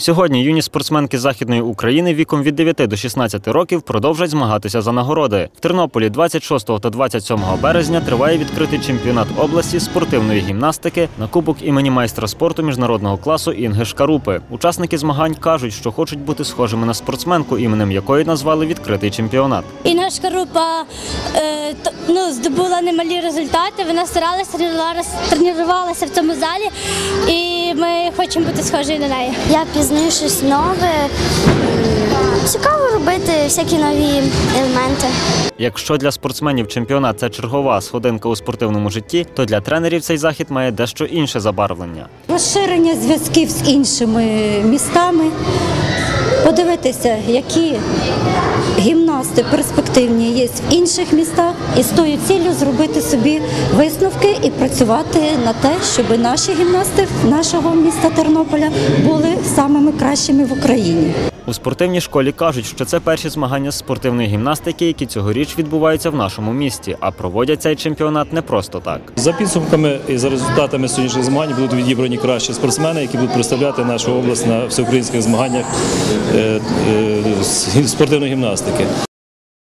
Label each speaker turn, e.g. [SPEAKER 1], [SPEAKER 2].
[SPEAKER 1] Сьогодні юні спортсменки Західної України віком від 9 до 16 років продовжать змагатися за нагороди. В Тернополі 26 та 27 березня триває відкритий чемпіонат області спортивної гімнастики на кубок імені майстра спорту міжнародного класу Інги Шкарупи. Учасники змагань кажуть, що хочуть бути схожими на спортсменку, іменем якої назвали відкритий чемпіонат.
[SPEAKER 2] І наша група е, ну, здобула немалі результати. Вона старалася, тренувалася, в цьому залі, і хочемо бути схожі на неї.
[SPEAKER 3] Я пізнаю щось нове. Цікаво робити всякі нові елементи.
[SPEAKER 1] Якщо для спортсменів чемпіонат це чергова сходинка у спортивному житті, то для тренерів цей захід має дещо інше забарвлення.
[SPEAKER 4] Розширення зв'язків з іншими містами, подивитися, які гімнасти перспективні є в інших містах, і з тою ціллю зробити собі висновки і працювати на те, щоб наші гімнасти нашого міста Тернополя були самими кращими в Україні.
[SPEAKER 1] У спортивній школі кажуть, що це перші змагання з спортивної гімнастики, які цьогоріч відбуваються в нашому місті, а проводять цей чемпіонат не просто так.
[SPEAKER 5] За підсумками і за результатами сьогоднішніх змагань будуть відібрані кращі спортсмени, які будуть представляти нашу область на всеукраїнських змаганнях е, е, спортивної гімнастики.